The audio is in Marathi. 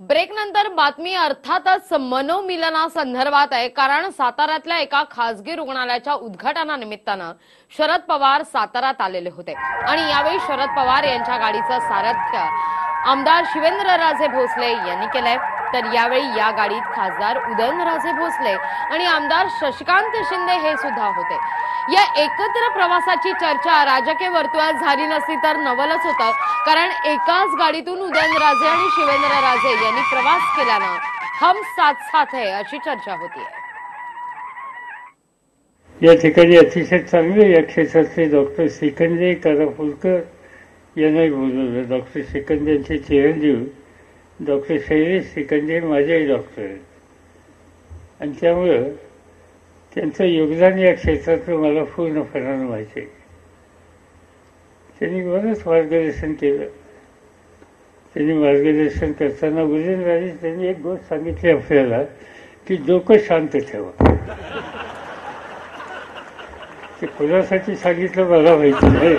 ब्रेक नंतर बातमी अर्थातच मनोमिलना संदर्भात आहे कारण साताऱ्यातल्या एका खासगी रुग्णालयाच्या उद्घाटनानिमित्तानं शरद पवार साताऱ्यात आलेले होते. आणि यावेळी शरद पवार यांच्या गाडीचं सारथ्य आमदार शिवेंद्रराजे भोसले यांनी केलंय. तर यावेळी या गाडीत खासदार उदयनराजे भोसले आणि आमदार शशिकांत शिंदे हे सुद्धा होते. या एकत्र प्रवासाची चर्चा राजकीय वर्तुळात झाली नसती तर नवलच होतं कारण एकाच गाडीतून उदयनराजे आणि शिवेंद्रराजे यांनी प्रवास केल्यानं हम साथ साथ है अशी चर्चा होती या ठिकाणी अतिशय चांगले या क्षेत्रातले डॉक्टर सिकंदे काराफुलकर यांनाही बोलवलं. डॉक्टर सिकंदे यांचे चिरंजीव डॉक्टर शैलेश सिकंदे माझेही डॉक्टर आहेत. आणि त्यामुळं त्यांचं योगदान या क्षेत्रातलं मला पूर्णपणानं माहिती आहे त्यांनी बरंच मार्गदर्शन केलं. त्यांनी मार्गदर्शन करताना उदयनराजे त्यांनी एक गोष्ट सांगितली आपल्याला की डोकं शांत ठेवा. ते कोणासाठी सांगितलं मला माहिती नाही.